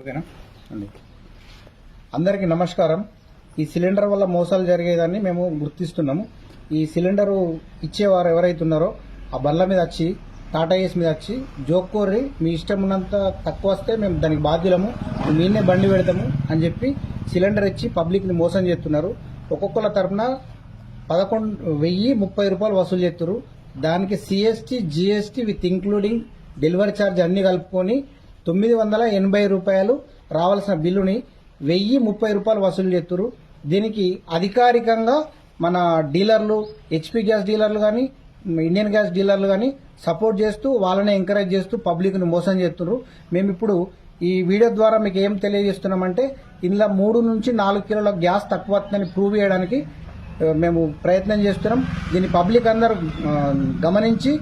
ఓకేనా? అండి. అందరికీ నమస్కారం. ఈ సిలిండర్ వల్ల మోసాలు జరిగేదాన్ని మేము గుర్తిస్తున్నాము. ఈ సిలిండర్ ఇచ్చేవారు ఎవరైతే ఉన్నారో ఆ బండ్ల మీద వచ్చి టాటా ఏస్ మీద వచ్చి జోక్కోర్రి మీ ఇష్టం ఉన్నంత తక్కువ వస్తే మేము దానికి బాధ్యులము. మీనే బండి పెడతాము అని చెప్పి సిలిండర్ ఇచ్చి పబ్లిక్ని మోసం చేస్తున్నారు. ఒక్కొక్కల తరపున పదకొండు వెయ్యి ముప్పై రూపాయలు వసూలు చేస్తున్నారు. దానికి CST GST with including delivery charge అన్ని కలుపుకొని తొమ్మిది వందల ఎనభై రూపాయలు రావాల్సిన బిల్లుని వెయ్యి ముప్పై రూపాయలు వసూలు చేస్తున్నారు దీనికి అధికారికంగా మన డీలర్లు హెచ్పి గ్యాస్ డీలర్లు కానీ ఇండియన్ గ్యాస్ డీలర్లు కానీ సపోర్ట్ చేస్తూ వాళ్ళని ఎంకరేజ్ చేస్తూ పబ్లిక్ని మోసం చేస్తున్నారు మేము ఇప్పుడు ఈ వీడియో ద్వారా మీకు ఏం తెలియజేస్తున్నామంటే ఇందులో మూడు నుంచి నాలుగు కిలోల గ్యాస్ తక్కువ వస్తుందని ప్రూవ్ చేయడానికి మేము ప్రయత్నం చేస్తున్నాం. దీన్ని పబ్లిక్ అందరూ గమనించి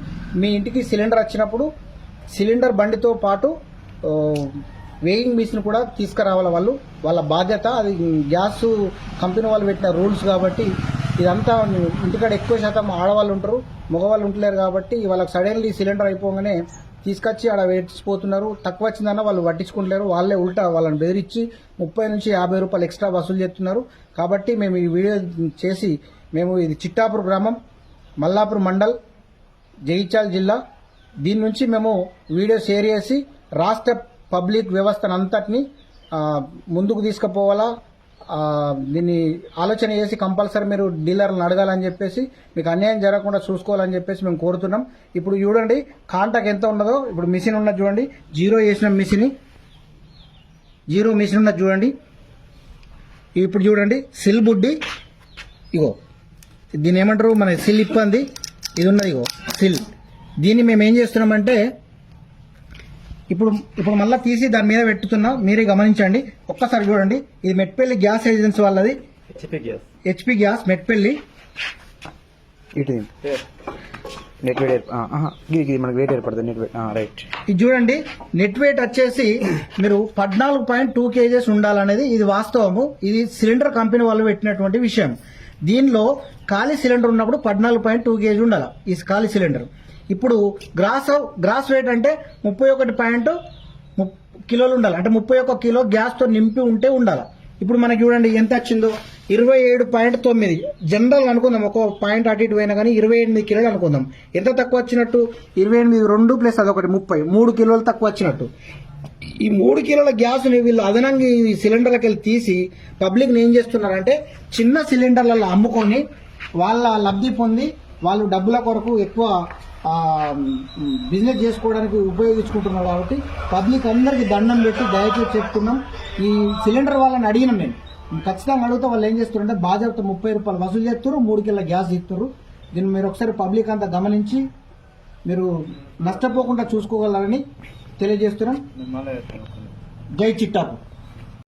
మీ ఇంటికి సిలిండర్ వచ్చినప్పుడు సిలిండర్ బండితో పాటు వేయింగ్ మిషన్ కూడా తీసుకురావాలి వాళ్ళు. వాళ్ళ బాధ్యత అది గ్యాస్ కంపెనీ వాళ్ళు పెట్టిన రూల్స్ కాబట్టి ఇదంతా ఇంటికాడ ఎక్కువ శాతం ఆడవాళ్ళు ఉంటారు మగవాళ్ళు ఉంటలేరు కాబట్టి వాళ్ళకి సడన్లీ సిలిండర్ అయిపోగానే తీసుకొచ్చి ఆడ వేసిపోతున్నారు. తక్కువ వచ్చిందన్న వాళ్ళు పట్టించుకుంటలేరు. వాళ్ళే ఉల్టా వాళ్ళని బెదిరించి ముప్పై నుంచి యాభై రూపాయలు ఎక్స్ట్రా వసూలు చేస్తున్నారు. కాబట్టి మేము ఈ వీడియో చేసి మేము ఇది చిట్టాపూర్ గ్రామం మల్లాపూర్ మండల్ జగిత్యాల జిల్లా దీని నుంచి మేము వీడియో షేర్ చేసి రాష్ట్ర పబ్లిక్ వ్యవస్థను అంతటిని ముందుకు తీసుకుపోవాలా? దీన్ని ఆలోచన చేసి కంపల్సరీ మీరు డీలర్లను అడగాలని చెప్పేసి మీకు అన్యాయం జరగకుండా చూసుకోవాలని చెప్పేసి మేము కోరుతున్నాం. ఇప్పుడు చూడండి కాంటాక్ట్ ఎంత ఉన్నదో ఇప్పుడు మిషన్ ఉన్నది చూడండి జీరో వేసిన మిషన్ జీరో మిషన్ ఉన్నది చూడండి. ఇప్పుడు చూడండి సిల్ బుడ్డి ఇగో దీని ఏమంటారు? మన సిల్ ఇబ్బంది ఇది ఉన్నది ఇగో సిల్. దీన్ని మేము ఏం చేస్తున్నామంటే ఇప్పుడు ఇప్పుడు మళ్ళీ తీసి దాని మీద పెట్టుతున్నాం మీరే గమనించండి. ఒక్కసారి చూడండి ఇది మెట్పల్లి గ్యాస్ ఏజెన్సీ వాళ్ళది. HP gas. HP gas Metpalli. ఇటు నెట్ వెయిట్ ఇది మనకి వెయిట్ ఏర్పడుతుంది నెట్ వెయిట్. రైట్. ఇది చూడండి నెట్ వెయిట్ వచ్చేసి మీరు పద్నాలుగు పాయింట్ టూ కేజెస్ ఉండాలనేది ఇది వాస్తవము. ఇది సిలిండర్ కంపెనీ వాళ్ళు పెట్టినటువంటి విషయం. దీనిలో ఖాళీ సిలిండర్ ఉన్నప్పుడు పద్నాలుగు పాయింట్ టూ కేజీ ఉండాలి ఈ ఖాళీ సిలిండర్. ఇప్పుడు గ్రాస్ గ్రాస్ వెయిట్ అంటే ముప్పై ఒకటి పాయింట్ కిలోలు ఉండాలి. అంటే ముప్పై ఒక్క కిలో గ్యాస్తో నింపి ఉంటే ఉండాలి. ఇప్పుడు మనకి చూడండి ఎంత వచ్చిందో? ఇరవై ఏడు పాయింట్ తొమ్మిది. జనరల్ అనుకుందాం. ఒక పాయింట్ అటు ఇటు పోయినా కానీ ఇరవై ఎనిమిది కిలోలు అనుకుందాం. ఎంత తక్కువ వచ్చినట్టు? ఇరవై ఎనిమిది రెండు ప్లస్ అదొకటి ముప్పై. మూడు కిలోలు తక్కువ వచ్చినట్టు. ఈ మూడు కిలోల గ్యాస్ని వీళ్ళు అదనంగా ఈ సిలిండర్లకు వెళ్ళి తీసి పబ్లిక్ని ఏం చేస్తున్నారంటే చిన్న సిలిండర్లలో అమ్ముకొని వాళ్ళ లబ్ధి పొంది వాళ్ళు డబ్బుల కొరకు ఎక్కువ బిజినెస్ చేసుకోవడానికి ఉపయోగించుకుంటున్నారు కాబట్టి పబ్లిక్ అందరికీ దండం పెట్టి దయచేసి చెప్తున్నాం. ఈ సిలిండర్ వాళ్ళని అడిగినాం నేను ఖచ్చితంగా అడిగితే వాళ్ళు ఏం చేస్తారంటే బాధ్యత ముప్పై రూపాయలు వసూలు చేస్తారు మూడు కిలో గ్యాస్ ఇస్తారు. దీన్ని మీరు ఒకసారి పబ్లిక్ అంతా గమనించి మీరు నష్టపోకుండా చూసుకోగలరని తెలియజేస్తున్నాం. జై చిట్టాపు